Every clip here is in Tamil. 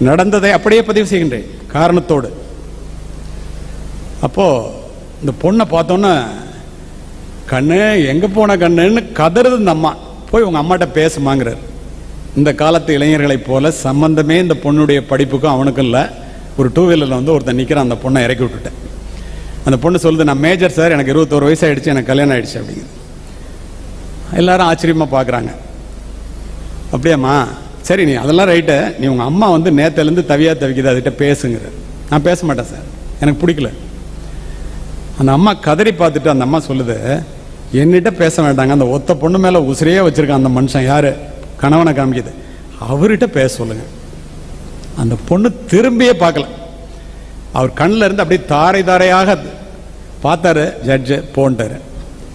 நடந்ததை அப்படியே பதிவு செய்கின்றேன் காரணத்தோடு. அப்போ இந்த பொண்ணை பார்த்தோன்னே கண்ணு எங்க போன கண்ணுன்னு கதறது இந்த அம்மா. போய் உங்க அம்மாட்ட பேசுமாங்கிறார் இந்த காலத்து இளைஞர்களைப் போல சம்பந்தமே இந்த பொண்ணுடைய படிப்புக்கும் அவனுக்கும் இல்லை. ஒரு டூ வீலரில் வந்து ஒருத்தன் நிற்கிறான் அந்த பொண்ணை இறக்கி விட்டுட்டேன். அந்த பொண்ணு சொல்லுது நான் மேஜர் சார் எனக்கு இருபத்தோரு வயசு ஆயிடுச்சு எனக்கு கல்யாணம் ஆயிடுச்சு அப்படிங்குது எல்லாரும் ஆச்சரியமாக பார்க்குறாங்க அப்படியாம்மா சரி நீ அதெல்லாம் ரைட்டு நீ உங்கள் அம்மா வந்து நேத்திலேருந்து தவியா தவிக்குது அதுகிட்ட பேசுங்கிற நான் பேச மாட்டேன் சார் எனக்கு பிடிக்கல. அந்த அம்மா கதறி பார்த்துட்டு அந்த அம்மா சொல்லுது என்னிட்ட பேச வேண்டாங்க. அந்த ஒத்த பொண்ணு மேலே உசிரியே வச்சுருக்கான் அந்த மனுஷன். யார்? கணவனை காமிக்குது. அவர்கிட்ட பேச சொல்லுங்க. அந்த பொண்ணு திரும்பியே பார்க்கல. அவர் கண்ணில் இருந்து அப்படியே தாரை தாரையாக பார்த்தாரு. ஜட்ஜு போன்ட்டாரு.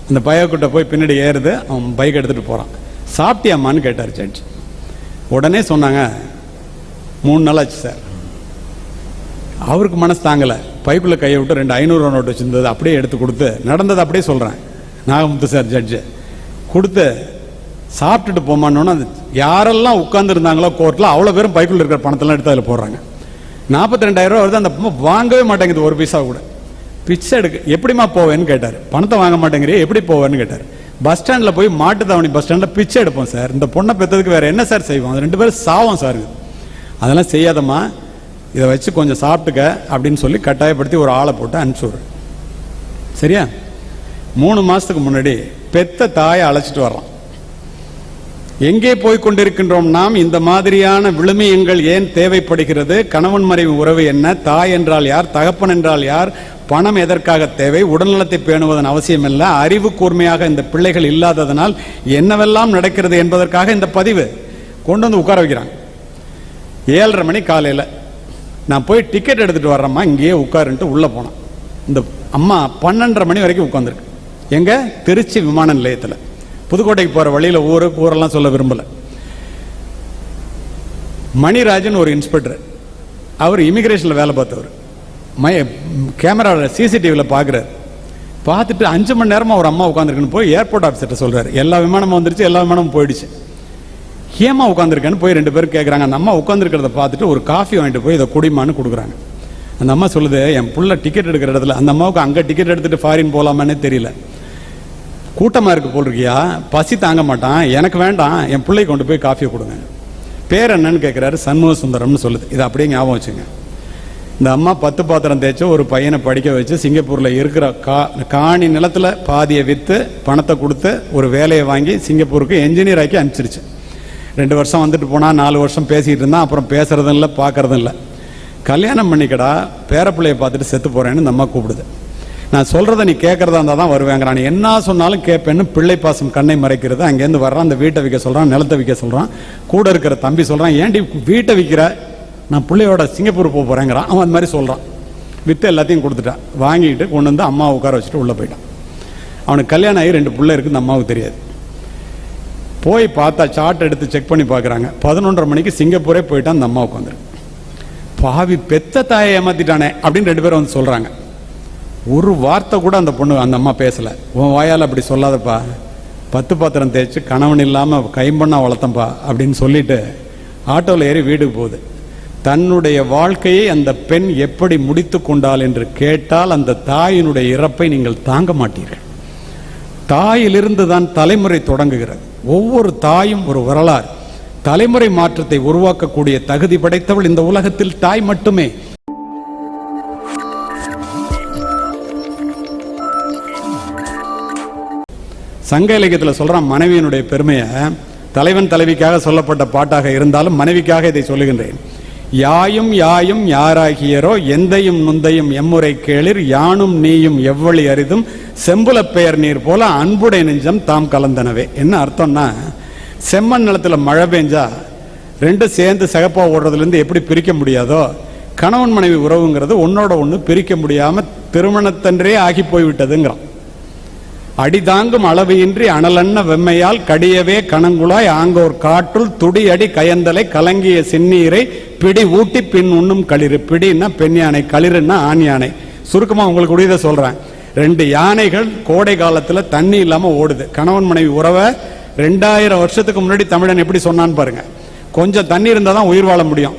அந்த பையக்கிட்ட போய் பின்னாடி ஏறுது. அவன் பைக் எடுத்துகிட்டு போகிறான் சாப்பிட்டியாம்மான்னு கேட்டார் ஜட்ஜ். உடனே சொன்னாங்க மூணு நாள் ஆச்சு சார். அவருக்கு மனசு தாங்கலை. பைப்பில் கையை விட்டு ரெண்டு ஐநூறு நோட்டு வச்சிருந்தது அப்படியே எடுத்து கொடுத்து நடந்தது அப்படியே சொல்கிறேன் நாகமுத்து சார் ஜட்ஜு கொடுத்து சாப்பிட்டுட்டு போமான்னு அந்த யாரெல்லாம் உட்காந்துருந்தாங்களோ கோர்ட்டில் அவ்வளோ பேரும் பைக்குள்ள இருக்கிற பணத்தெல்லாம் எடுத்து அதில் போடுறாங்க. நாற்பத்தி ரெண்டாயிரம் ரூபா வருது அந்த வாங்கவே மாட்டேங்குது ஒரு பைசா கூட. பிச்சை எடுக்க எப்படிம்மா போவேன்னு? கேட்டார். பணத்தை வாங்க மாட்டேங்கிறியே எப்படி போவேன்னு? கேட்டார். பஸ் ஸ்டாண்டில் போய் மாட்டுத்தாவணி பஸ் ஸ்டாண்டில் பிச்சை எடுப்போம் சார். இந்த பொண்ணை பெற்றதுக்கு வேறு என்ன சார் செய்வோம்? அது ரெண்டு பேரும் சாவோம் சார். அதெல்லாம் செய்யாதம்மா. இதை வச்சு கொஞ்சம் சாப்பிட்டுக்க அப்படின்னு சொல்லி கட்டாயப்படுத்தி ஒரு ஆளை போட்டு அனுப்பிச்சுடுறேன். சரியா? மூணு மாதத்துக்கு முன்னாடி பெத்த தாயை அழைச்சிட்டு வர்றோம் எங்கே போய் கொண்டிருக்கின்றோம் நாம்? இந்த மாதிரியான விழுமியங்கள் ஏன் தேவைப்படுகிறது? கணவன் மறைவு உறவு என்ன? தாய் என்றால் யார்? தகப்பன் என்றால் யார்? பணம் எதற்காக தேவை? உடல்நலத்தை பேணுவதன் அவசியம் இல்லை. அறிவு கூர்மையாக இந்த பிள்ளைகள் இல்லாததனால் என்னவெல்லாம் நடக்கிறது என்பதற்காக இந்த பதிவு. கொண்டு வந்து உட்கார வைக்கிறாங்க. ஏழரை மணி காலையில். நான் போய் டிக்கெட் எடுத்துகிட்டு வர்றேம்மா. இங்கேயே உட்காருன்ட்டு உள்ளே போனேன். இந்த அம்மா பன்னெண்டரை மணி வரைக்கும் உட்காந்துருக்கு எங்கே? திருச்சி விமான நிலையத்தில். புதுக்கோட்டைக்கு போகிற வழியில் ஊரு ஊரெல்லாம் சொல்ல விரும்பலை. மணிராஜன் ஒரு இன்ஸ்பெக்டர். அவர் இமிக்ரேஷனில் வேலை பார்த்தவர். மய கேமராவில் சிசிடிவியில் பார்க்குறாரு பார்த்துட்டு அஞ்சு மணி நேரமாக ஒரு அம்மா உட்காந்துருக்குன்னு போய் ஏர்போர்ட் ஆஃபீஸர்கிட்ட சொல்கிறார் எல்லா விமானமும் வந்துருச்சு எல்லா விமானமும் போயிடுச்சு. ஏமா உட்காந்துருக்கேன்னு போய் ரெண்டு பேரும் கேட்குறாங்க அந்த அம்மா உட்காந்துருக்கிறத பார்த்துட்டு ஒரு காஃபி வாங்கிட்டு போய் இதை குடிமான்னு கொடுக்குறாங்க. அந்த அம்மா சொல்லுது என் புள்ள டிக்கெட் எடுக்கிற இடத்துல அந்த அம்மாவுக்கு அங்கே டிக்கெட் எடுத்துகிட்டு ஃபாரின் போகலாமான்னே தெரியல. கூட்டமாக இருக்கு போல் இருக்கியா பசி தாங்க மாட்டான். எனக்கு வேண்டாம். என் பிள்ளை கொண்டு போய் காஃபியை கொடுங்க. பேர் என்னன்னு கேட்குறாரு சண்முக சுந்தரம்னு சொல்லுது. இதை அப்படியே ஞாபகம் வச்சுங்க. இந்த அம்மா பத்து பாத்திரம் தேய்ச்சி ஒரு பையனை படிக்க வச்சு சிங்கப்பூரில் இருக்கிற கா காணி நிலத்தில் பாதியை விற்று பணத்தை கொடுத்து ஒரு வேலையை வாங்கி சிங்கப்பூருக்கு என்ஜினியர் ஆக்கி அனுப்பிச்சிருச்சு. ரெண்டு வருஷம் வந்துட்டு போனால் நாலு வருஷம் பேசிக்கிட்டு இருந்தான். அப்புறம் பேசுறதும் இல்லை பார்க்குறதும் இல்லை. கல்யாணம் பண்ணிக்கடா. பேரப்பிள்ளையை பார்த்துட்டு செத்து போகிறேன்னு இந்த அம்மா கூப்பிடுது. நான் சொல்றதை நீ கேட்கறதா இருந்தால் தான் வருவேங்கிறான் நீ என்ன சொன்னாலும் கேட்பேன்னு பிள்ளை பாசம் கண்ணை மறைக்கிறது. அங்கேருந்து வர்றான் அந்த வீட்டை விற்க சொல்கிறான் நிலத்தை விற்க சொல்கிறான் கூட இருக்கிற தம்பி சொல்கிறான் ஏன்டி வீட்டை விற்கிற? நான் பிள்ளையோட சிங்கப்பூர் போக போகிறேங்கிறான் அவன் அந்த மாதிரி சொல்கிறான் வித்து எல்லாத்தையும் கொடுத்துட்டான். வாங்கிட்டு கொண்டு வந்து அம்மா உட்கார வச்சுட்டு உள்ளே போயிட்டான். அவனுக்கு கல்யாணம் ஆகி ரெண்டு பிள்ளை இருக்குன்னு அம்மாவுக்கு தெரியாது. போய் பார்த்தா சார்ட் எடுத்து செக் பண்ணி பார்க்குறாங்க. பதினொன்றரை மணிக்கு சிங்கப்பூரே போயிட்டான் அந்த அம்மாவுக்கு உட்காந்துருக்கு. பாவி பெத்த தாயை ஏமாத்திட்டானே அப்படின்னு ரெண்டு பேரும் வந்து சொல்கிறாங்க ஒரு வார்த்தை கூட அந்த பொண்ணு அந்த அம்மா பேசல. உன் வாயால் அப்படி சொல்லாதப்பா. பத்து பாத்திரம் தேய்ச்சி கணவன் இல்லாமல் கைம்பண்ணா வளர்த்தம்பா அப்படின்னு சொல்லிட்டு ஆட்டோவில் ஏறி வீடுக்கு போகுது. தன்னுடைய வாழ்க்கையை அந்த பெண் எப்படி முடித்து கொண்டாள் என்று கேட்டால் அந்த தாயினுடைய இறப்பை நீங்கள் தாங்க மாட்டீர்கள். தாயிலிருந்து தான் தலைமுறை தொடங்குகிறது. ஒவ்வொரு தாயும் ஒரு வரலாறு. தலைமுறை மாற்றத்தை உருவாக்கக்கூடிய தகுதி படைத்தவள் இந்த உலகத்தில் தாய் மட்டுமே. சங்க இலக்கியத்தில் சொல்கிறான் மனைவியினுடைய பெருமையை தலைவன் தலைவிக்காக சொல்லப்பட்ட பாட்டாக இருந்தாலும் மனைவிக்காக இதை சொல்லுகின்றேன். யாயும் யாயும் யாராகியரோ எந்தையும் நுந்தையும் எம்முறை கேளிர் யானும் நீயும் எவ்வளி அரிதும் செம்புல பெயர் நீர் போல அன்புடை நெஞ்சம் தாம் கலந்தனவே. என்ன அர்த்தம்னா செம்மண் நிலத்தில் மழை பெஞ்சா ரெண்டும் சேர்ந்து சிகப்பாக ஓடுறதுலேருந்து எப்படி பிரிக்க முடியாதோ கணவன் மனைவி உறவுங்கிறது ஒன்னோட ஒன்று பிரிக்க முடியாமல் திருமணத்தன்றே ஆகி போய்விட்டதுங்கிறான் அடிதாங்கும் அளவையின்றி அனலன்ன வெம்மையால் கடியவே கணங்குழாய் ஆங்கோர் காற்றுள் துடி அடி கயந்தலை கலங்கிய சின்னீரை பிடி ஊட்டி பின் உண்ணும் களிறு. பிடின்னா பெண் யானை களிறுன்னா ஆண் யானை. சுருக்கமாக உங்களுக்கு உடையதை சொல்கிறேன் ரெண்டு யானைகள் கோடை காலத்தில் தண்ணி இல்லாமல் ஓடுது. கணவன் மனைவி உறவை ரெண்டாயிரம் வருஷத்துக்கு முன்னாடி தமிழன் எப்படி சொன்னான்னு பாருங்க. கொஞ்சம் தண்ணி இருந்தால் தான் உயிர் வாழ முடியும்.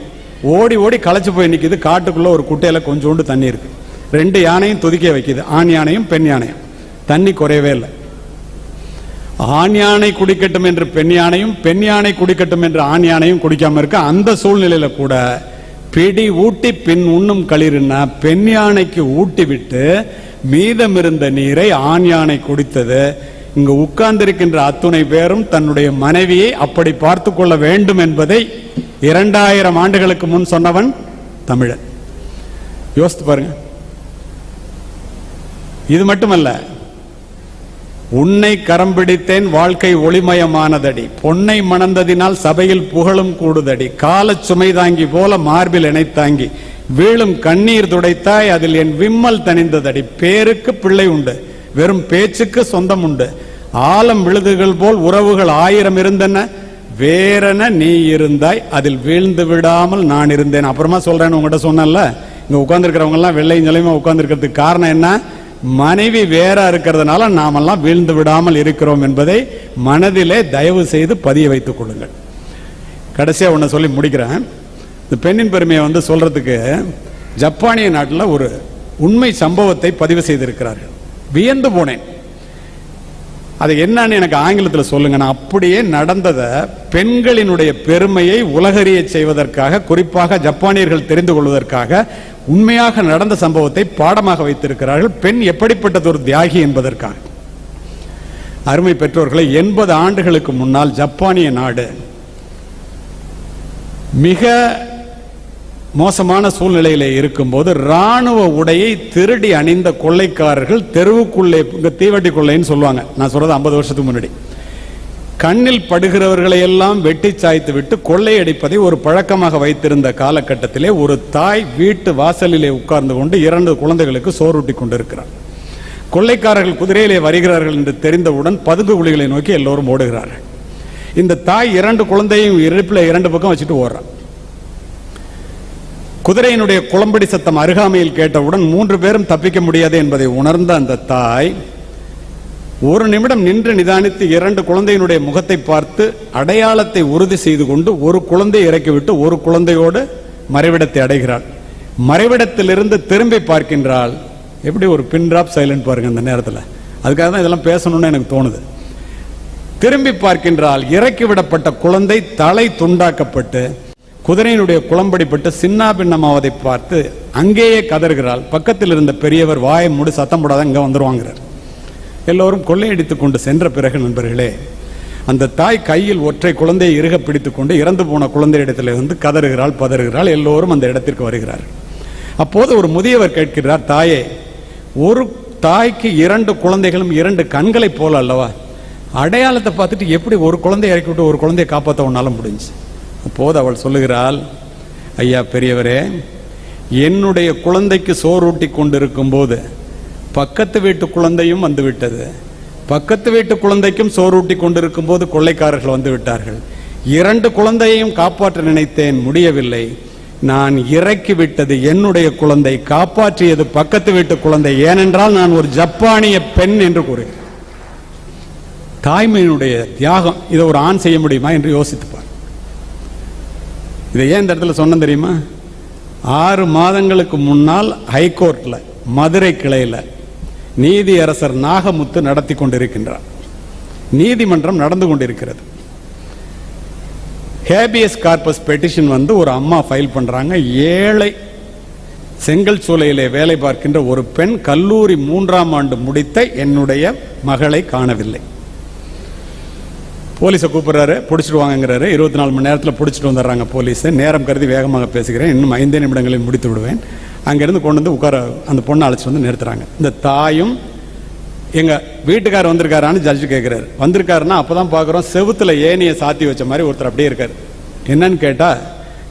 ஓடி ஓடி களைச்சி போய் நிற்கிது காட்டுக்குள்ளே ஒரு குட்டையில் கொஞ்சோண்டு தண்ணி இருக்குது ரெண்டு யானையும் துதிக்க வைக்குது. ஆண் யானையும் பெண் யானையும். தண்ணி குறையவே இல்லை. ஆண் யானை குடிக்கட்டும் என்று பெண் யானையும் பெண் யானை குடிக்கட்டும் என்று ஆண் யானையும் குடிக்காம இருக்க அந்த சூழ்நிலையில கூட பிடி ஊட்டி பின் உண்ணும் களிர்னா பெண் யானைக்கு ஊட்டி விட்டு மீதம் இருந்த நீரை ஆண் யானை குடித்தது. இங்கு உட்கார்ந்திருக்கின்ற அத்துணை பேரும் தன்னுடைய மனைவியை அப்படி பார்த்து கொள்ள வேண்டும் என்பதை இரண்டாயிரம் ஆண்டுகளுக்கு முன் சொன்னவன் தமிழன். யோசித்து பாருங்க. இது மட்டுமல்ல உன்னை கரம் பிடித்தேன் வாழ்க்கை ஒளிமயமானதடி. பொன்னை மணந்ததினால் சபையில் புகழும் கூடுதடி. காலச் சுமை தாங்கி போல மார்பில் இணைத்தாங்கி வீழும் கண்ணீர் துடைத்தாய் அதில் என் விம்மல் தணிந்ததடி. பேருக்கு பிள்ளை உண்டு வெறும் பேச்சுக்கு சொந்தம் உண்டு. ஆலம் விழுதுகள் போல் உறவுகள் ஆயிரம் இருந்தன வேறென நீ இருந்தாய் அதில் வீழ்ந்து விடாமல் நான் இருந்தேன். அப்புறமா சொல்றேன்னு உங்ககிட்ட சொன்னேன்ல இங்க உட்கார்ந்துருக்கிறவங்க எல்லாம் வெள்ளையும் நிலையமா உட்கார்ந்துருக்கிறதுக்கு காரணம் என்ன? மனைவி வேற இருக்கிறதுனால நாமெல்லாம் வீழ்ந்து விடாமல் இருக்கிறோம் என்பதை மனதிலே தயவு செய்து பதிய வைத்துக் கொள்ளுங்கள். கடைசியாக ஒன்று சொல்லி முடிக்கிறேன். இந்த பெண்ணின் பெருமையை வந்து சொல்றதுக்கு ஜப்பானிய நாட்டில் ஒரு உண்மை சம்பவத்தை பதிவு செய்திருக்கிறார்கள். வியந்து போனேன். அது என்னன்னு எனக்கு ஆங்கிலத்தில் சொல்லுங்க. நான் அப்படியே நடந்ததை பெண்களினுடைய பெருமையை உலகறிய செய்வதற்காக குறிப்பாக ஜப்பானியர்கள் தெரிந்து கொள்வதற்காக உண்மையாக நடந்த சம்பவத்தை பாடமாக வைத்திருக்கிறார்கள். பெண் எப்படிப்பட்டது ஒரு தியாகி என்பதற்காக. அருமை பெற்றோர்களை எண்பது ஆண்டுகளுக்கு முன்னால் ஜப்பானிய நாடு மிக மோசமான சூழ்நிலையிலே இருக்கும்போது ராணுவ உடையை திருடி அணிந்த கொள்ளைக்காரர்கள் தெருவுக்குள்ளே தீவட்டி கொள்ளைன்னு சொல்லுவாங்க. நான் சொல்றது ஐம்பது வருஷத்துக்கு முன்னாடி. கண்ணில் படுகிறவர்களை எல்லாம் வெட்டி சாய்த்து விட்டு கொள்ளையடிப்பதை ஒரு பழக்கமாக வைத்திருந்த காலகட்டத்திலே ஒரு தாய் வீட்டு வாசலிலே உட்கார்ந்து கொண்டு இரண்டு குழந்தைகளுக்கு சோறுட்டி கொண்டிருக்கிறார் கொள்ளைக்காரர்கள் குதிரையிலே வருகிறார்கள் என்று தெரிந்தவுடன் பதுங்கு குழிகளை நோக்கி எல்லோரும் ஓடுகிறார்கள். இந்த தாய் இரண்டு குழந்தையும் இருப்பில் இரண்டு பக்கம் வச்சுட்டு ஓடுறான் குதிரையினுடைய குளம்படி சத்தம் அருகாமையில் கேட்டவுடன் மூன்று பேரும் தப்பிக்க முடியாது என்பதை உணர்ந்த அந்த தாய் ஒரு நிமிடம் நின்று நிதானித்து இரண்டு குழந்தையினுடைய முகத்தை பார்த்து அடையாளத்தை உறுதி செய்து கொண்டு ஒரு குழந்தையை இறக்கிவிட்டு ஒரு குழந்தையோடு மறைவிடத்தை அடைகிறாள். மறைவிடத்திலிருந்து திரும்பி பார்க்கின்றாள். எப்படி ஒரு பின்ட்ராப் சைலண்ட் பாருங்க அந்த நேரத்தில். அதுக்காக தான் இதெல்லாம் பேசணும்னு எனக்கு தோணுது. திரும்பி பார்க்கின்றால் இறக்கிவிடப்பட்ட குழந்தை தலை துண்டாக்கப்பட்டு குதிரையினுடைய குளம்படிப்பட்டு சின்ன பின்னமாவதை பார்த்து அங்கேயே கதறுகிறாள். பக்கத்தில் இருந்த பெரியவர் வாயை மூடி சத்தம் போடாத இங்கே வந்துருவாங்கிறார். எல்லோரும் கொள்ளையடித்து கொண்டு சென்ற பிறகு நண்பர்களே அந்த தாய் கையில் ஒற்றை குழந்தையை இறுக பிடித்து கொண்டு இறந்து போன குழந்தை இடத்துல இருந்து கதறுகிறாள் பதறுகிறாள். எல்லோரும் அந்த இடத்திற்கு வருகிறார் அப்போது ஒரு முதியவர் கேட்கிறார் தாயே ஒரு தாய்க்கு இரண்டு குழந்தைகளும் இரண்டு கண்களைப் போல அல்லவா? அடையாளத்தை பார்த்துட்டு எப்படி ஒரு குழந்தையை இறக்கி விட்டு ஒரு குழந்தையை காப்பாற்ற உன்னால முடிஞ்சு அப்போது அவள் சொல்லுகிறாள் ஐயா பெரியவரே என்னுடைய குழந்தைக்கு சோறூட்டி கொண்டிருக்கும் போது பக்கத்து வீட்டு குழந்தையும் வந்துவிட்டது பக்கத்து வீட்டு குழந்தைக்கும் சோறூட்டி கொண்டிருக்கும் போது கொள்ளைக்காரர்கள் வந்து விட்டார்கள். இரண்டு குழந்தையையும் காப்பாற்ற நினைத்தேன் முடியவில்லை. நான் இறக்கி விட்டது என்னுடைய குழந்தை காப்பாற்றியது பக்கத்து வீட்டு குழந்தை. ஏனென்றால் நான் ஒரு ஜப்பானிய பெண் என்று கூறுகிறேன். தாய்மையினுடைய தியாகம் இதை ஒரு ஆண் செய்ய முடியுமா என்று யோசித்துப்பார் இதை ஏன் இந்த இடத்துல சொன்ன தெரியுமா? ஆறு மாதங்களுக்கு முன்னால் ஹைகோர்ட்டில் மதுரை கிளையில் நீதியரசர் நாகமுத்து நடத்தி கொண்டிருக்கின்றார். நீதிமன்றம் நடந்து கொண்டிருக்கிறது. ஹேபியஸ் கார்பஸ் பெட்டிஷன் வந்து ஒரு அம்மா ஃபைல் பண்ணுறாங்க ஏழை செங்கல் சூளையிலே வேலை பார்க்கின்ற ஒரு பெண் கல்லூரி மூன்றாம் ஆண்டு முடித்த என்னுடைய மகளை காணவில்லை. போலீஸை கூப்பிடுறாரு பிடிச்சிட்டு வாங்கங்கிறாரு. இருபத்தி நாலு மணி நேரத்தில் பிடிச்சிட்டு வந்துடுறாங்க போலீஸு. நேரம் கருதி வேகமாக பேசுகிறேன். இன்னும் ஐந்தே நிமிடங்களில் முடித்து விடுவேன். அங்கேருந்து கொண்டு வந்து உட்கார அந்த பொண்ணை அழைச்சிட்டு வந்து நிறுத்துறாங்க. இந்த தாயும் எங்கள் வீட்டுக்கார் வந்திருக்காரான்னு ஜட்ஜு கேட்குறாரு வந்திருக்காருன்னா அப்போ தான் பார்க்குறோம் செவுத்துல ஏனியை சாத்தி வச்ச மாதிரி ஒருத்தர் அப்படியே இருக்கார். என்னன்னு கேட்டால்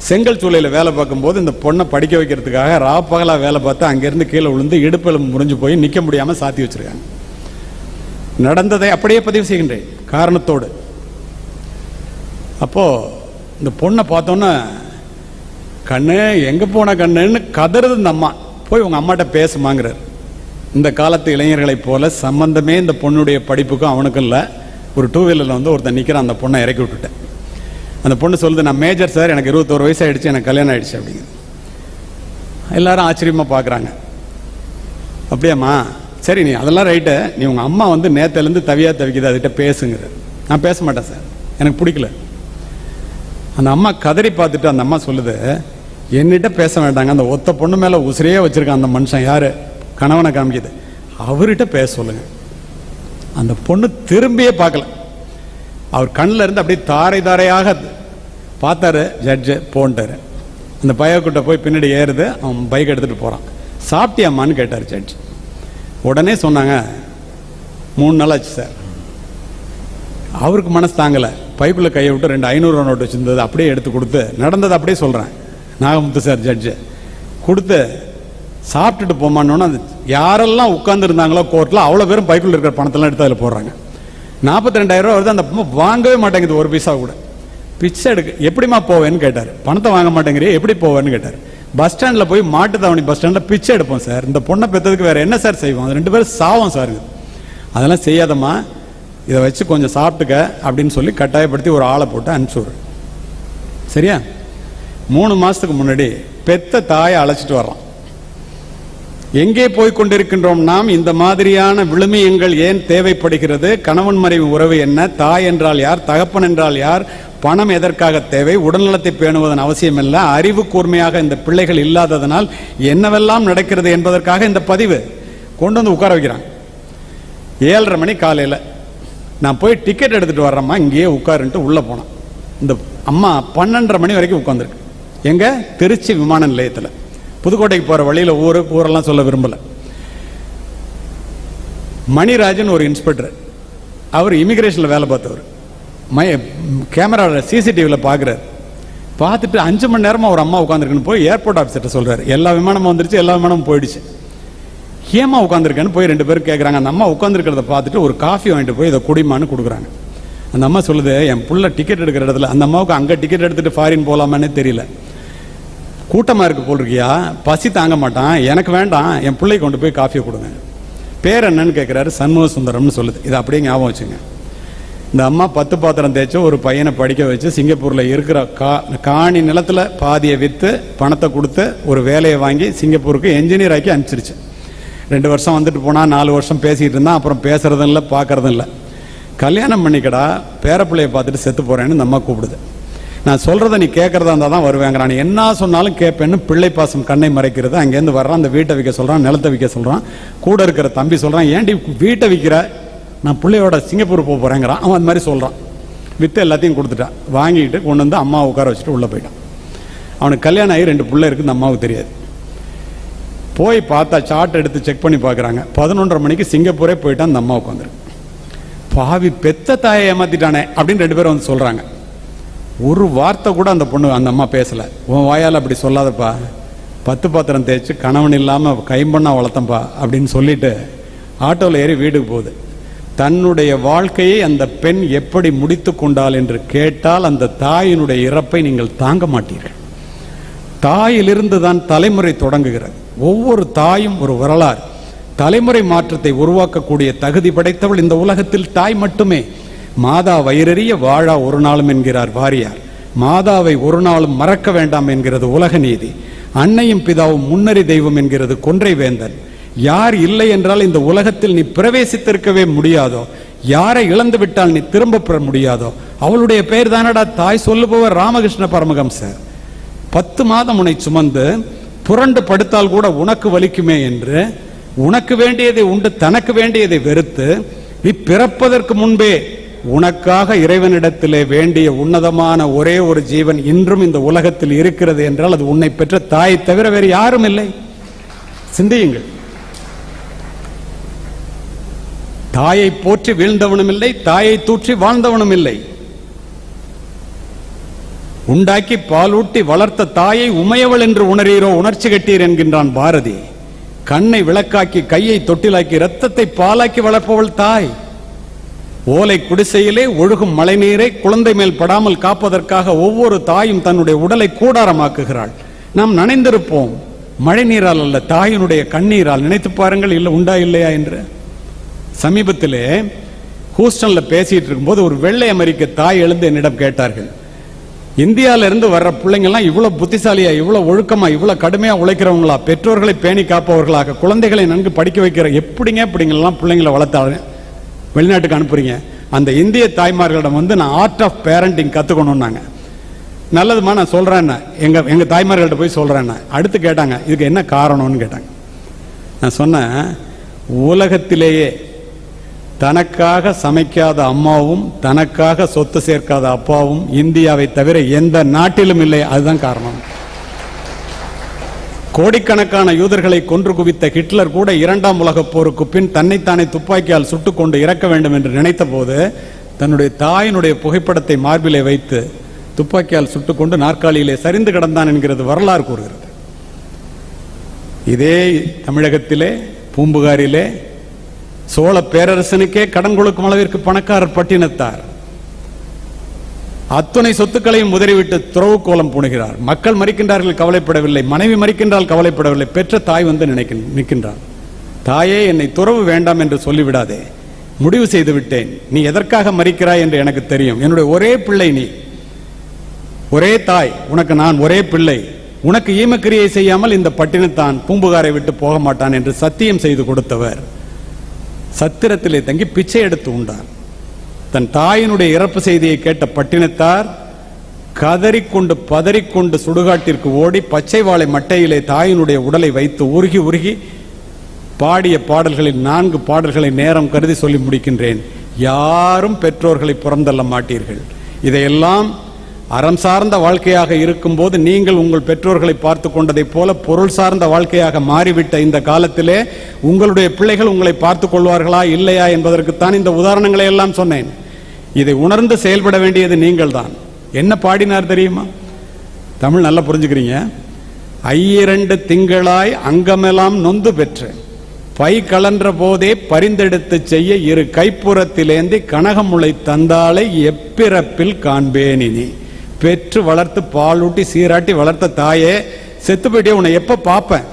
செங்கல் சூளையில் வேலை பார்க்கும்போது இந்த பொண்ணை படிக்க வைக்கிறதுக்காக ராப்பகலாக வேலை பார்த்து அங்கேருந்து கீழே விழுந்து இடுப்பில் முறிஞ்சு போய் நிற்க முடியாமல் சாத்தி வச்சுருக்காங்க. நடந்ததை அப்படியே பதிவு செய்கின்றேன். காரணத்தோடு. அப்போது இந்த பொண்ணை பார்த்தோன்னே கண்ணு எங்கே போன கண்ணுன்னு கதறுது இந்த அம்மா. போய் உங்கள் அம்மாட்ட பேசுமாங்கிறார். இந்த காலத்து இளைஞர்களைப் போல சம்பந்தமே இந்த பொண்ணுடைய படிப்புக்கும் அவனுக்கும் இல்லை. ஒரு டூ வீலரில் வந்து ஒருத்தன் நிற்கிறான் அந்த பொண்ணை இறக்கி விட்டுட்டேன் அந்த பொண்ணு சொல்லுது நான் மேஜர் சார் எனக்கு இருபத்தோரு வயசு ஆகிடுச்சு எனக்கு கல்யாணம் ஆயிடுச்சு அப்படிங்குது. எல்லாரும் ஆச்சரியமாக பார்க்குறாங்க அப்படியாம்மா சரி நீ அதெல்லாம் ரைட்டு நீ உங்கள் அம்மா வந்து நேத்திலேருந்து தவியா தவிக்குது அதுகிட்ட பேசுங்கிற நான் பேச மாட்டேன் சார். எனக்கு பிடிக்கல. அந்த அம்மா கதறி பார்த்துட்டு அந்த அம்மா சொல்லுது என்னிட்ட பேச வேண்டாங்க. அந்த ஒத்த பொண்ணு மேலே உசிரியே வச்சுருக்கான் அந்த மனுஷன். யார்? கணவனை காமிக்குது. அவர்கிட்ட பேச சொல்லுங்க. அந்த பொண்ணு திரும்பியே பார்க்கல. அவர் கண்ணில் இருந்து அப்படியே தாரை தாரையாக பார்த்தாரு ஜட்ஜு போன்ட்டாரு. அந்த பையக்கிட்ட போய் பின்னாடி ஏறுது அவன் பைக் எடுத்துகிட்டு போகிறான் சாப்பிட்டியாம்மான்னு கேட்டார் ஜட்ஜ். உடனே சொன்னாங்க மூணு நாள் ஆச்சு சார். அவருக்கு மனசு தாங்கலை. பைப்பில் கையை விட்டு ரெண்டு ஐநூறுரூவா நோட்டு வச்சிருந்தது அப்படியே எடுத்து கொடுத்து நடந்தது அப்படியே சொல்கிறேன் நாகமுத்து சார் ஜட்ஜு கொடுத்து சாப்பிட்டுட்டு போமான்னு அது யாரெல்லாம் உட்காந்துருந்தாங்களோ கோர்ட்டில் அவ்வளோ பேரும் பைப்பில் இருக்கிற பணத்தெல்லாம் எடுத்து அதில் போடுறாங்க. நாற்பத்தி ரெண்டாயிரம் ரூபா வருது அந்த பொம்மை வாங்கவே மாட்டேங்குது ஒரு பைசா கூட. பிச்சை எடுக்க எப்படிம்மா போவேன்னு கேட்டார். பணத்தை வாங்க மாட்டேங்கிறியே எப்படி போவேன்னு கேட்டார். பஸ் ஸ்டாண்டில் போய் மாட்டு தாவணி பஸ் ஸ்டாண்டில் பிச்சை எடுப்போம் சார். இந்த பொண்ணை பெற்றதுக்கு வேறு என்ன சார் செய்வோம்? அது ரெண்டு பேரும் சாவோம் சார். அதெல்லாம் செய்யாதம்மா. இதை வச்சு கொஞ்சம் சாப்பிட்டுக்க அப்படின்னு சொல்லி கட்டாயப்படுத்தி ஒரு ஆளை போட்டு அனுப்பிச்சு சரியா? மூணு மாசத்துக்கு முன்னாடி பெத்த தாயை அழைச்சிட்டு வர்றான். எங்கே போய் கொண்டிருக்கின்றோம் நாம்? இந்த மாதிரியான விழுமியங்கள் ஏன் தேவைப்படுகிறது? கணவன் மறைவு உறவு என்ன? தாய் என்றால் யார்? தகப்பன் என்றால் யார்? பணம் எதற்காக தேவை? உடல்நலத்தை பேணுவதன் அவசியம் இல்லை அறிவு கூர்மையாக இந்த பிள்ளைகள் இல்லாததனால் என்னவெல்லாம் நடக்கிறது என்பதற்காக இந்த பதிவு கொண்டு வந்து உட்கார வைக்கிறாங்க. ஏழரை மணி காலையில். நான் போய் டிக்கெட் எடுத்துட்டு வர்றேம்மா இங்கேயே உட்காருன்ட்டு உள்ளே போனேன். இந்த அம்மா பன்னெண்டரை மணி வரைக்கும் உட்காந்துருக்கு எங்க? திருச்சி விமான நிலையத்தில். புதுக்கோட்டைக்கு போகிற வழியில் ஊர் ஊரெல்லாம் சொல்ல விரும்பல. மணிராஜன் ஒரு இன்ஸ்பெக்டர் அவர் இமிகிரேஷனில் வேலை பார்த்தவர். மை கேமராவில் சிசிடிவியில் பார்க்குறாரு பார்த்துட்டு அஞ்சு மணி நேரமாக ஒரு அம்மா உட்காந்துருக்குன்னு போய் ஏர்போர்ட் ஆஃபீஸர்கிட்ட சொல்கிறார் எல்லா விமானமும் வந்துருச்சு எல்லா விமானமும் போயிடுச்சு. ஏமா உட்காந்துருக்கேன்னு போய் ரெண்டு பேரும் கேட்குறாங்க அந்த அம்மா உட்காந்துருக்கிறத பார்த்துட்டு ஒரு காஃபி வாங்கிட்டு போய் இதை குடிமான்னு கொடுக்குறாங்க. அந்த அம்மா சொல்லுது என் புள்ள டிக்கெட் எடுக்கிற இடத்துல அந்த அம்மாவுக்கு அங்கே டிக்கெட் எடுத்துட்டு ஃபாரின் போகலாமான்னு தெரியல. கூட்டமாக இருக்கு போல் இருக்கியா? பசி தாங்க மாட்டான். எனக்கு வேண்டாம். என் பிள்ளை கொண்டு போய் காஃபியை கொடுங்க. பேர் என்னன்னு கேட்குறாரு சண்முக சுந்தரம்னு சொல்லுது. இதை அப்படியே ஞாபகம் வச்சுங்க. இந்த அம்மா பத்து பாத்திரம் தேய்ச்சி ஒரு பையனை படிக்க வச்சு சிங்கப்பூரில் இருக்கிற கா காணி நிலத்தில் பாதியை விற்று பணத்தை கொடுத்து ஒரு வேலையை வாங்கி சிங்கப்பூருக்கு என்ஜினியர் ஆக்கி அனுப்பிச்சிருச்சு. ரெண்டு வருஷம் வந்துட்டு போனால் நாலு வருஷம் பேசிகிட்டு இருந்தான் அப்புறம் பேசுகிறதும் இல்லை பார்க்கறதும் இல்லை. கல்யாணம் பண்ணிக்கடா பேரப்பிள்ளையை பார்த்துட்டு செத்து போகிறேன்னு நம்ம அம்மா கூப்பிடுது. நான் சொல்கிறத நீ கேட்குறதா இருந்தால் தான் வருவேங்கிறான். என்ன சொன்னாலும் கேட்பேன்னு பிள்ளை பாசம் கண்ணை மறைக்கிறது. அங்கேருந்து வர்றான் அந்த வீட்டை விற்க சொல்கிறான் நிலத்தை விற்க சொல்கிறான் கூட இருக்கிற தம்பி சொல்கிறான் ஏன்டி வீட்டை விற்கிற நான் பிள்ளையோட சிங்கப்பூர் போக போகிறேங்கிறான் அவன் அந்த மாதிரி சொல்கிறான் வித்து எல்லாத்தையும் கொடுத்துட்டான். வாங்கிட்டு கொண்டு வந்து அம்மா உட்கார வச்சுட்டு உள்ளே போயிட்டான். அவனுக்கு கல்யாணம் ஆகி ரெண்டு பிள்ளை இருக்குன்னு அம்மாவுக்கு தெரியாது. போய் பார்த்தா சார்ட் எடுத்து செக் பண்ணி பார்க்குறாங்க. பதினொன்றரை மணிக்கு சிங்கப்பூரே போயிட்டான் அந்த அம்மா உட்காந்துரு பாவி பெத்த தாயை ஏமாத்திட்டானே அப்படின்னு ரெண்டு பேரும் வந்து சொல்கிறாங்க ஒரு வார்த்தை கூட அந்த பொண்ணு அந்த அம்மா பேசலை. உன் வாயால் அப்படி சொல்லாதப்பா. பத்து பாத்திரம் தேய்ச்சி கணவன் இல்லாமல் கைம்பண்ணா வளர்த்தம்பா அப்படின்னு சொல்லிட்டு ஆட்டோவில் ஏறி வீட்டுக்கு போகுது. தன்னுடைய வாழ்க்கையை அந்த பெண் எப்படி முடித்து கொண்டாள் என்று கேட்டால் அந்த தாயினுடைய இறப்பை நீங்கள் தாங்க மாட்டீர்கள். தாயிலிருந்து தான் தலைமுறை தொடங்குகிறது. ஒவ்வொரு தாயும் ஒரு வரலாறு. தலைமுறை மாற்றத்தை உருவாக்கக்கூடிய தகுதி படைத்தவள் இந்த உலகத்தில் தாய் மட்டுமே. மாதா வயிறறிய வாழா ஒரு நாளும் என்கிறார் வாரியார். மாதாவை ஒரு நாளும் மறக்க வேண்டாம் என்கிறது உலக நீதி. அன்னையும் பிதாவும் முன்னறி தெய்வம் என்கிறது கொன்றை வேந்தன். யார் இல்லை என்றால் இந்த உலகத்தில் நீ பிரவேசித்திருக்கவே முடியாதோ? யாரை இழந்து விட்டால் நீ திரும்ப பெற முடியாதோ? அவளுடைய பெயர் தானடா தாய் சொல்லுபவர் ராமகிருஷ்ண பரமஹம்சர். பத்து மாதம் உன்னை சுமந்து புரண்டு படுத்தால் கூட உனக்கு வலிக்குமே என்று உனக்கு வேண்டியதை உண்டு தனக்கு வேண்டியதை வெறுத்து நீ பிறப்பதற்கு முன்பே உனக்காக இறைவனிடத்திலே வேண்டிய உன்னதமான ஒரே ஒரு ஜீவன் இன்றும் இந்த உலகத்தில் இருக்கிறது என்றால் அது உன்னை பெற்ற தாயை தவிர வேறு யாரும் இல்லை. சிந்தியுங்கள். தாயை போற்றி வீழ்ந்தவனும் இல்லை தாயை தூற்றி வாழ்ந்தவனும் இல்லை. உண்டாக்கி பாலூட்டி வளர்த்த தாயை உமையவள் என்று உணரீரோ உணர்ச்சி கட்டீர் என்கின்றான் பாரதி. கண்ணை விளக்காக்கி கையை தொட்டிலாக்கி ரத்தத்தை பாலாக்கி வளர்ப்பவள் தாய். ஓலை குடிசையிலே ஒழுகும் மழைநீரை குழந்தை மேல் படாமல் காப்பதற்காக ஒவ்வொரு தாயும் தன்னுடைய உடலை கூடாரமாக்குகிறாள். நாம் நனைந்திருப்போம் மழை நீரால் அல்ல தாயினுடைய கண்ணீரால். நினைத்து பாருங்கள் இல்லை உண்டா இல்லையா என்று. சமீபத்திலே ஹூஸ்டன்ல பேசிட்டு இருக்கும்போது ஒரு வெள்ளை அமெரிக்க தாய் எழுந்து என்னிடம் கேட்டார்கள். இந்தியால இருந்து வர்ற பிள்ளைங்கள்லாம் இவ்வளவு புத்திசாலியா இவ்வளவு ஒழுக்கமா இவ்வளவு கடுமையா உழைக்கிறவங்களா பெற்றோர்களை பேணி காப்பவர்களாக குழந்தைகளை நன்கு படிக்க வைக்கிற எப்படிங்க இப்படிங்கெல்லாம் பிள்ளைங்களை வளர்த்தாரு வெளிநாட்டுக்கு அனுப்புறீங்க. அந்த இந்திய தாய்மார்களிடம் வந்து நான் ஆர்ட் ஆஃப் பேரண்டிங் கத்துக்கணும்னாங்க. நல்லதுமா நான் சொல்றேன் எங்க எங்க தாய்மார்கள்ட்ட போய் சொல்றேன் அடுத்து கேட்டாங்க இதுக்கு என்ன காரணம்னு கேட்டாங்க. நான் சொன்னேன் உலகத்திலேயே தனக்காக சமைக்காத அம்மாவும் தனக்காக சொத்து சேர்க்காத அப்பாவும் இந்தியாவை தவிர எந்த நாட்டிலும் இல்லை. அதுதான் காரணம். கோடிக்கணக்கான யூதர்களை கொன்று குவித்த ஹிட்லர் கூட இரண்டாம் உலகப் போருக்கு பின் தன்னைத்தானே துப்பாக்கியால் சுட்டுக் கொண்டு இறக்க வேண்டும் என்று நினைத்த போது தன்னுடைய தாயினுடைய புகைப்படத்தை மார்பிலே வைத்து துப்பாக்கியால் சுட்டுக்கொண்டு நாற்காலியிலே சரிந்து கிடந்தான் என்கிறது வரலாறு கூறுகிறது. இதே தமிழகத்திலே பூம்புகாரிலே சோழ பேரரசனுக்கே கடன் கொடுக்கும் அளவிற்கு பணக்காரர் பட்டினத்தார். அத்துணை சொத்துக்களையும் உதறிவிட்டு துறவு கோலம் பூணுகிறார். மக்கள் மறிக்கின்றார்கள் கவலைப்படவில்லை. மனைவி மறிக்கின்றால் கவலைப்படவில்லை. பெற்ற தாய் வந்து நினைக்க நிற்கின்றார் தாயே என்னை துறவு வேண்டாம் என்று சொல்லிவிடாதே. முடிவு செய்து விட்டேன் நீ எதற்காக மறிக்கிறாய் என்று எனக்கு தெரியும். என்னுடைய ஒரே பிள்ளை நீ. ஒரே தாய். உனக்கு நான் ஒரே பிள்ளை. உனக்கு ஈமக்கிரியை செய்யாமல் இந்த பட்டினத்தான் பூம்புகாரை விட்டு போக மாட்டான் என்று சத்தியம் செய்து கொடுத்தவர். சத்திரத்திலே தங்கி பிச்சை எடுத்து உண்டார். தன் தாயினுடைய இறப்பு செய்தியை கேட்ட பட்டினத்தார் கதறிக்கொண்டு பதறிக்கொண்டு சுடுகாட்டிற்கு ஓடி பச்சை வாழை மட்டையிலே தாயினுடைய உடலை வைத்து உருகி உருகி பாடிய பாடல்களில் நான்கு பாடல்களை நேரம் கருதி சொல்லி முடிக்கின்றேன். யாரும் பெற்றோர்களை புறந்தள்ள மாட்டீர்கள். இதையெல்லாம் அறம் சார்ந்த வாழ்க்கையாக இருக்கும்போது நீங்கள் உங்கள் பெற்றோர்களை பார்த்து கொண்டதைப் போல பொருள் சார்ந்த வாழ்க்கையாக மாறிவிட்ட இந்த காலத்திலே உங்களுடைய பிள்ளைகள் உங்களை பார்த்து கொள்வார்களா இல்லையா என்பதற்குத்தான் இந்த உதாரணங்களை எல்லாம் சொன்னேன். இதை உணர்ந்து செயல்பட வேண்டியது நீங்கள் தான் என்ன பாடினார் தெரியுமா? தமிழ் நல்லா புரிஞ்சுக்கிறீங்க. ஐயிரண்டு திங்களாய் அங்கமெல்லாம் நொந்து பெற்று பை கலன்ற போதே பரிந்தெடுத்து செய்ய இரு கைப்புறத்திலேந்தி கனகமுளை தந்தாலே எப்பிறப்பில் காண்பேனினி பெற்று வளர்த்து பாலூட்டி சீராட்டி வளர்த்த தாயே செத்து போயிட்டே உன்னை எப்ப பார்ப்பேன்?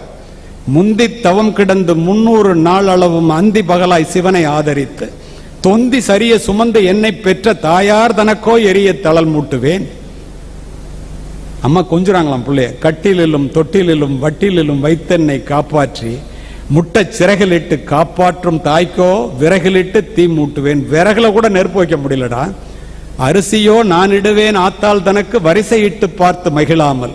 முந்தி தவம் கிடந்து முன்னூறு நாள் அளவும் அந்தி பகலாய் சிவனை ஆதரித்து தொந்தி சரிய சுமந்து என்னை பெற்ற தாயார் தனக்கோ எரிய தளல் மூட்டுவேன். அம்மா கொஞ்சுறாங்களாம் பிள்ளைய கட்டிலிலும் தொட்டிலிலும் வட்டிலிலும் வைத்தென்னை காப்பாற்றி முட்டை சிறகிலிட்டு காப்பாற்றும் தாய்க்கோ விறகிலிட்டு தீ மூட்டுவேன். விறகுல கூட நெருப்பு வைக்க முடியலடா. அரிசியோ நான் இடுவேன் ஆத்தாள் தனக்கு வரிசையிட்டு பார்த்து மகிழாமல்.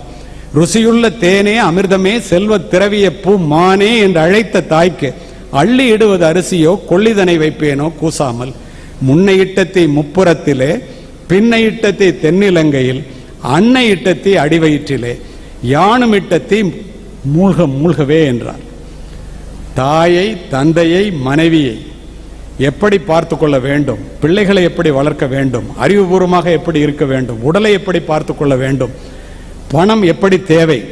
ருசியுள்ள தேனே அமிர்தமே செல்வ திரவிய பூ மானே என்று அழைத்த தாய்க்கு அள்ளி இடுவது அரிசியோ கொள்ளிதனை வைப்பேனோ கூசாமல். முன்னை இட்டத்தை முப்புறத்திலே பின்னை இட்டத்தை தென்னிலங்கையில் அன்னை இட்டத்தை அடிவயிற்றிலே யானும் இட்டத்தை மூழ்க மூழ்கவே என்றார். தாயை தந்தையை மனைவியை எப்படி பார்த்து கொள்ள வேண்டும்? பிள்ளைகளை எப்படி வளர்க்க வேண்டும்? அறிவுபூர்வமாக எப்படி இருக்க வேண்டும்? உடலை எப்படி பார்த்து கொள்ள வேண்டும்? பணம் எப்படி தேவை?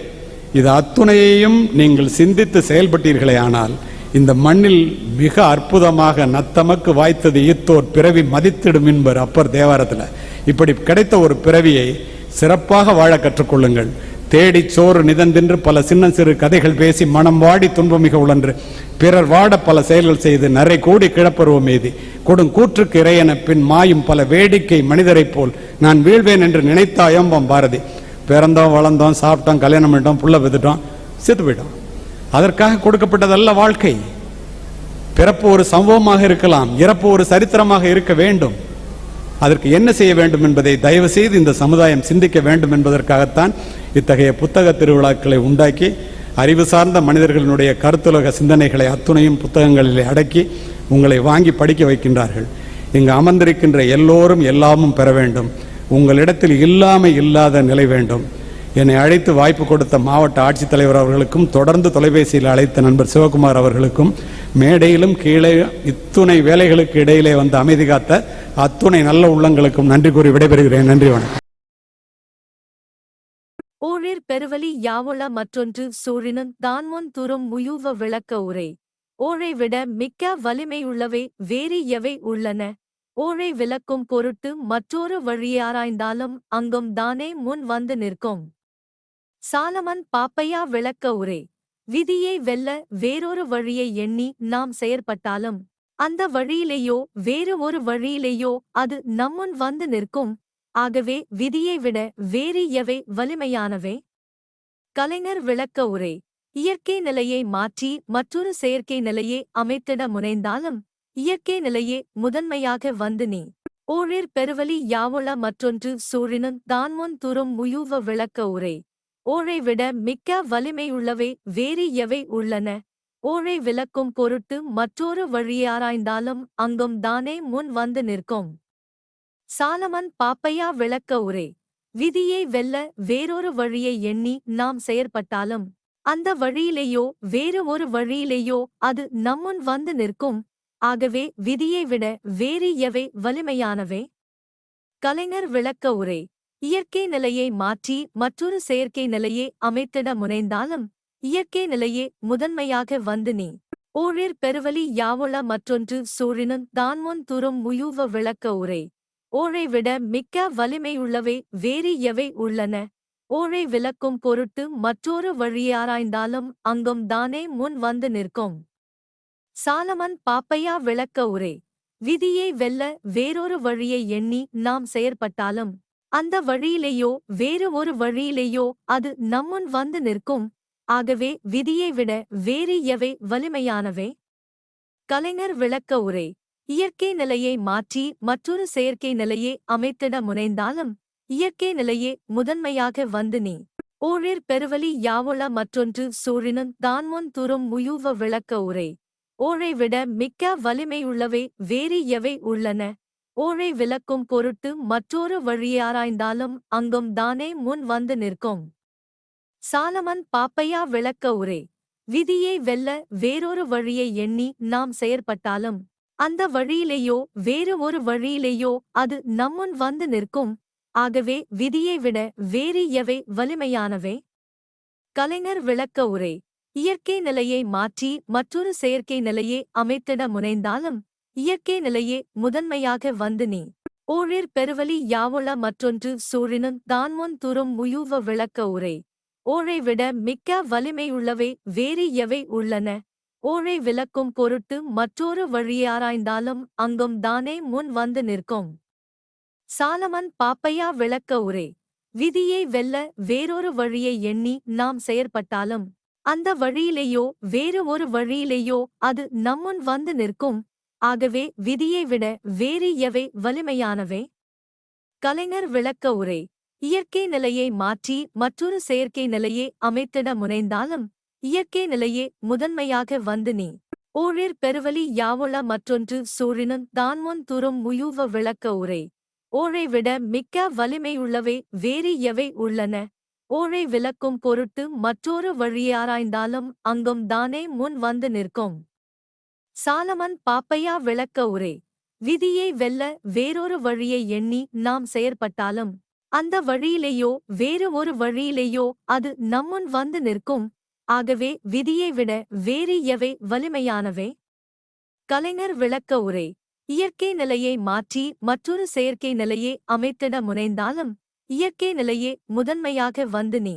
இது அத்துணையையும் நீங்கள் சிந்தித்து செயல்பட்டீர்களே ஆனால் இந்த மண்ணில் மிக அற்புதமாக நத்தமக்கு வாய்த்தது ஈத்தோர் பிறவி மதித்திடும் என்பர் அப்பர் தேவாரத்தில். இப்படி கிடைத்த ஒரு பிறவியை சிறப்பாக வாழ கற்றுக்கொள்ளுங்கள் தேடி சோறு நிதந்தின்று பல சின்ன சிறு கதைகள் பேசி மனம் வாடி துன்பம் மிக உழன்று. பிறர் வாட பல செயல்கள் செய்து நரை கூடி கிழப்பருவம் எய்தி கொடும் கூற்றுக்கு இறையென பின் மாயும் பல வேடிக்கை மனிதரைப் போல் நான் வீழ்வேன் என்று நினைத்தாயோம்பம் பாரதி. பிறந்தோம் வளர்ந்தோம் சாப்பிட்டோம் கல்யாணம் பண்ணிட்டோம் புள்ள விதிட்டோம் செத்து போயிட்டோம். அதற்காக கொடுக்கப்பட்டதல்ல வாழ்க்கை. பிறப்பு ஒரு சம்பவமாக இருக்கலாம் இறப்பு ஒரு சரித்திரமாக இருக்க வேண்டும். அதற்கு என்ன செய்ய வேண்டும் என்பதை தயவு செய்து இந்த சமுதாயம் சிந்திக்க வேண்டும் என்பதற்காகத்தான் இத்தகைய புத்தக திருவிழாக்களை உண்டாக்கி அறிவு சார்ந்த மனிதர்களினுடைய கருத்துலக சிந்தனைகளை அத்துணையும் புத்தகங்களிலே அடக்கி உங்களை வாங்கி படிக்க வைக்கின்றார்கள். இங்கு அமர்ந்திருக்கின்ற எல்லோரும் எல்லாமும் பெற வேண்டும். உங்களிடத்தில் இல்லாமை இல்லாத நிலை வேண்டும். என்னை அழைத்து வாய்ப்பு கொடுத்த மாவட்ட ஆட்சித்தலைவர் அவர்களுக்கும் தொடர்ந்து தொலைபேசியில் அழைத்த நண்பர் சிவகுமார் அவர்களுக்கும் மேடையிலும் கீழே இத்துணை வேலைகளுக்கு இடையிலே வந்து அமைதி காத்த அத்துணை நல்ல உள்ளங்களுக்கும் நன்றி கூறி விடைபெறுகிறேன். நன்றி வணக்கம். ஓரிர் பெருவலி யாவுள மற்றொன்று சூழினும் தான்முன் துறும் முயூவ விளக்க உரை. ஓரை விட மிக்க வலிமையுள்ளவை வேறு எவை உள்ளன? ஓரை விளக்கும் பொருட்டு மற்றொரு வழியாராய்ந்தாலும் அங்கும் தானே முன் வந்து நிற்கும். சாலமன் பாப்பையா விளக்க உரை. விதியை வெல்ல வேறொரு வழியை எண்ணி நாம் செயற்பட்டாலும் அந்த வழியிலேயோ வேறு ஒரு வழியிலேயோ அது நம்முன் வந்து நிற்கும். ஆகவே விதியை விட வேறு எவை வலிமையானவை? கலைஞர் விளக்க உரை. இயற்கை நிலையை மாற்றி மற்றொரு செயற்கை நிலையை அமைத்திட முனைந்தாலும் இயற்கை நிலையே முதன்மையாக வந்து நீ. ஓழிர் பெருவலி யாவுள மற்றொன்று சூழினும் தான்முன் துறும் முயூவ விளக்க உரை. ஓழை விட மிக்க வலிமையுள்ளவை வேறு எவை உள்ளன? ஓழை விளக்கும் பொருட்டு மற்றொரு வழியாராய்ந்தாலும் அங்கும் தானே முன் வந்து நிற்கும். சாலமன் பாப்பையா விளக்க உரை விதியை வெல்ல வேறொரு வழியை எண்ணி நாம் செயற்பட்டாலும் அந்த வழியிலேயோ வேறு ஒரு வழியிலேயோ அது நம்முன் வந்து நிற்கும். ஆகவே விதியை விட வேறு எவை வலிமையானவை? கலைஞர் விளக்க உரை இயற்கை நிலையை மாற்றி மற்றொரு செயற்கை நிலையை அமைத்திட முனைந்தாலும் இயற்கை நிலையே முதன்மையாக வந்து நீ. ஓரிர் பெருவலி யாவொள மற்றொன்று சூழினும் தான்முன் துறும் முயூவ விளக்க உரை. ஓரை விட மிக்க வலிமையுள்ளவை வேறு எவை உள்ளன? ஓரை விளக்கும் பொருட்டு மற்றொரு வழியாராய்ந்தாலும் அங்கும் தானே முன் வந்து நிற்கும். சாலமன் பாப்பையா விளக்க உரை. விதியை வெல்ல வேறொரு வழியை எண்ணி நாம் செயற்பட்டாலும் அந்த வழியிலேயோ வேறு ஒரு வழியிலேயோ அது நம்முன் வந்து நிற்கும். ஆகவே விதியை விட வேறு எவை வலிமையானவை? கலைஞர் விளக்க உரை. இயற்கை நிலையை மாற்றி மற்றொரு செயற்கை நிலையை அமைத்திட முனைந்தாலும் இயற்கை நிலையே முதன்மையாக வந்து நீ. ஓழிற் பெருவலி யாவுள மற்றொன்று சூழினும் தான்முன் துறும் முயூவ விளக்க உரை. ஓழை விட மிக்க வலிமையுள்ளவை வேறு எவை உள்ளன? ஓழை விளக்கும் பொருட்டு மற்றொரு வழியாராய்ந்தாலும் அங்கும் தானே முன் வந்து நிற்கும். சாலமன் பாப்பையா விளக்க உரை. விதியை வெல்ல வேறொரு வழியை எண்ணி நாம் செயற்பட்டாலும் அந்த வழியிலேயோ வேறு ஒரு வழியிலேயோ அது நம்முன் வந்து நிற்கும். ஆகவே விதியை விட வேறு எவை வலிமையானவை? கலைஞர் விளக்க உரை. இயற்கை நிலையை மாற்றி மற்றொரு செயற்கை நிலையை அமைத்திட முனைந்தாலும் இயற்கை நிலையே முதன்மையாக வந்து நீ. ஓழிற் பெருவலி யாவுள மற்றொன்று சூழினும் தான்முன் துறும் முயூவ விளக்க உரை. ஓரை விட மிக்க வலிமையுள்ளவை வேறு எவை உள்ளன? ஓழை விளக்கும் பொருட்டு மற்றொரு வழியாராய்ந்தாலும் அங்கும் தானே முன் வந்து நிற்கும். சாலமன் பாப்பையா விளக்க உரை விதியை வெல்ல வேறொரு வழியை எண்ணி நாம் செயற்பட்டாலும் அந்த வழியிலேயோ வேறு ஒரு வழியிலேயோ அது நம்முன் வந்து நிற்கும். ஆகவே விதியை விட வேறு எவை வலிமையானவை? கலைஞர் விளக்க உரை இயற்கை நிலையை மாற்றி மற்றொரு செயற்கை நிலையை அமைத்திட முனைந்தாலும் இயற்கை நிலையே முதன்மையாக வந்து நீ. ஓழிற் பெருவலி யாவுள மற்றொன்று சூழினும் தான்முன் துறும் முயூவ விளக்க உரை. ஓழை விட மிக்க வலிமையுள்ளவை வேறு எவை உள்ளன? ஓழை விளக்கும் பொருட்டு மற்றொரு வழியாராய்ந்தாலும் அங்கும் தானே முன் வந்து நிற்கும். சாலமன் பாப்பையா விளக்க உரை. விதியை வெல்ல வேறொரு வழியை எண்ணி நாம் செயற்பட்டாலும் அந்த வழியிலேயோ வேறு ஒரு வழியிலேயோ அது நம்முன் வந்து நிற்கும். ஆகவே விதியை விட வேறு எவை வலிமையானவை? கலைஞர் விளக்க உரை. இயற்கை நிலையை மாற்றி மற்றொரு செயற்கை நிலையை அமைத்திட முனைந்தாலும் இயற்கை நிலையே முதன்மையாக வந்து நீ.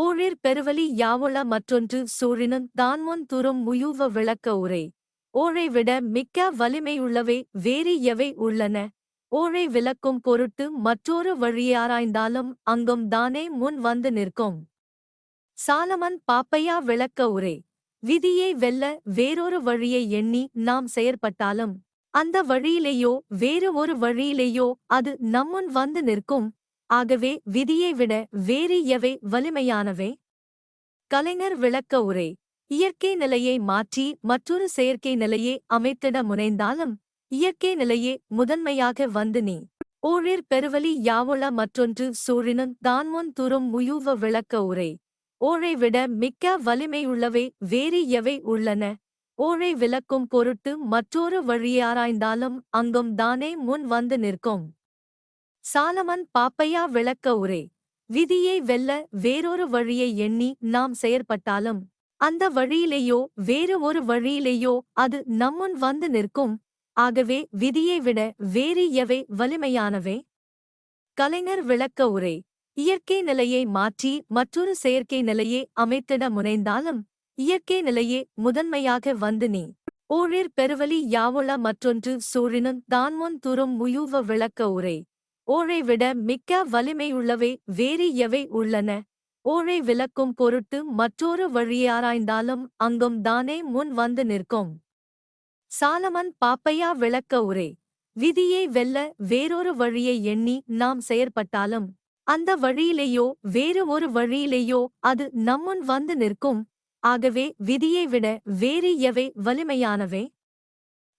ஓழிற் பெருவலி யாவுள மற்றொன்று சூழினும் தான்முன் துறும் முயூவ விளக்க உரை. ஓழை விட மிக்க வலிமையுள்ளவை வேறு எவை உள்ளன? ஓழை விளக்கும் பொருட்டு மற்றொரு வழியாராய்ந்தாலும் அங்கும் தானே முன் வந்து நிற்கும். சாலமன் பாப்பையா விளக்க உரை விதியை வெல்ல வேறொரு வழியை எண்ணி நாம் செயற்பட்டாலும் அந்த வழியிலேயோ வேறு ஒரு வழியிலேயோ அது நம்முன் வந்து நிற்கும். ஆகவே விதியை விட வேறு எவை வலிமையானவை? கலைஞர் விளக்க உரை இயற்கை நிலையை மாற்றி மற்றொரு செயற்கை நிலையை அமைத்திட முனைந்தாலும் இயற்கை நிலையே முதன்மையாக வந்து நீ. ஓழிற் பெருவலி யாவுள மற்றொன்று சூழினும் தான்முன் துறும் முயூவ விளக்க உரை. ஓழை விட மிக்க வலிமையுள்ளவை வேறு எவை உள்ளன? ஓழை விளக்கும் பொருட்டு மற்றொரு வழியாராய்ந்தாலும் அங்கும் தானே முன் வந்து நிற்கும். சாலமன் பாப்பையா விளக்க உரை. விதியை வெல்ல வேறொரு வழியை எண்ணி நாம் செயற்பட்டாலும் அந்த வழியிலேயோ வேறு ஒரு வழியிலேயோ அது நம்முன் வந்து நிற்கும். ஆகவே விதியை விட வேறு எவை வலிமையானவை? கலைஞர் விளக்க உரை. இயற்கை நிலையை மாற்றி மற்றொரு செயற்கை நிலையை அமைத்திட முனைந்தாலும் இயற்கை நிலையே முதன்மையாக வந்து நீ. ஓரிர் பெருவலி யாவுள மற்றொன்று சூழினும் தான்முன் துறும் முயூவ விளக்க உரை. ஓழை விட மிக்க வலிமையுள்ளவை வேறு எவை உள்ளன? ஓழை விளக்கும் பொருட்டு மற்றொரு வழியாராய்ந்தாலும் அங்கும் தானே முன் வந்து நிற்கும். சாலமன் பாப்பையா விளக்க உரை. விதியை வெல்ல வேறொரு வழியை எண்ணி நாம் செயற்பட்டாலும் அந்த வழியிலேயோ வேறு ஒரு வழியிலேயோ அது நம்முன் வந்து நிற்கும். ஆகவே விதியை விட வேறு எவை வலிமையானவை?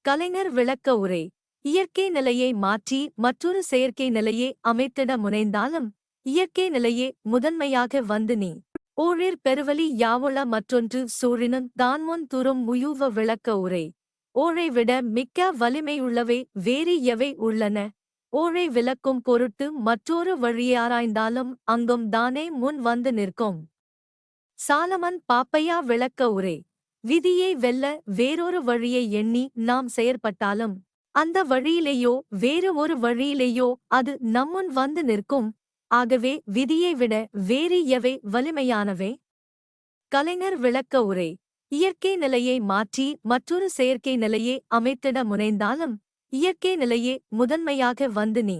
கலைஞர் விளக்க உரை. இயற்கை நிலையை மாற்றி மற்றொரு செயற்கை நிலையை அமைத்திட முனைந்தாலும் இயற்கை நிலையே முதன்மையாக வந்து நீ. ஊழிர் பெருவலி யாவுள மற்றொன்று சூழினும் தான்முன் துறும் முயூவ விளக்க உரை. ஓழை விட மிக்க வலிமையுள்ளவை வேறு எவை உள்ளன? ஓழை விளக்கும் பொருட்டு மற்றொரு வழியாராய்ந்தாலும் அங்கும் தானே முன் வந்து நிற்கும். சாலமன் பாப்பையா விளக்க உரை. விதியை வெல்ல வேறொரு வழியை எண்ணி நாம் செயற்பட்டாலும் அந்த வழியிலேயோ வேறு ஒரு வழியிலேயோ அது நம்முன் வந்து நிற்கும். ஆகவே விதியை விட வேறு எவை வலிமையானவை? கலைஞர் விளக்க உரை. இயற்கை நிலையை மாற்றி மற்றொரு செயற்கை நிலையை அமைத்திட முனைந்தாலும் இயற்கை நிலையே முதன்மையாக வந்து நீ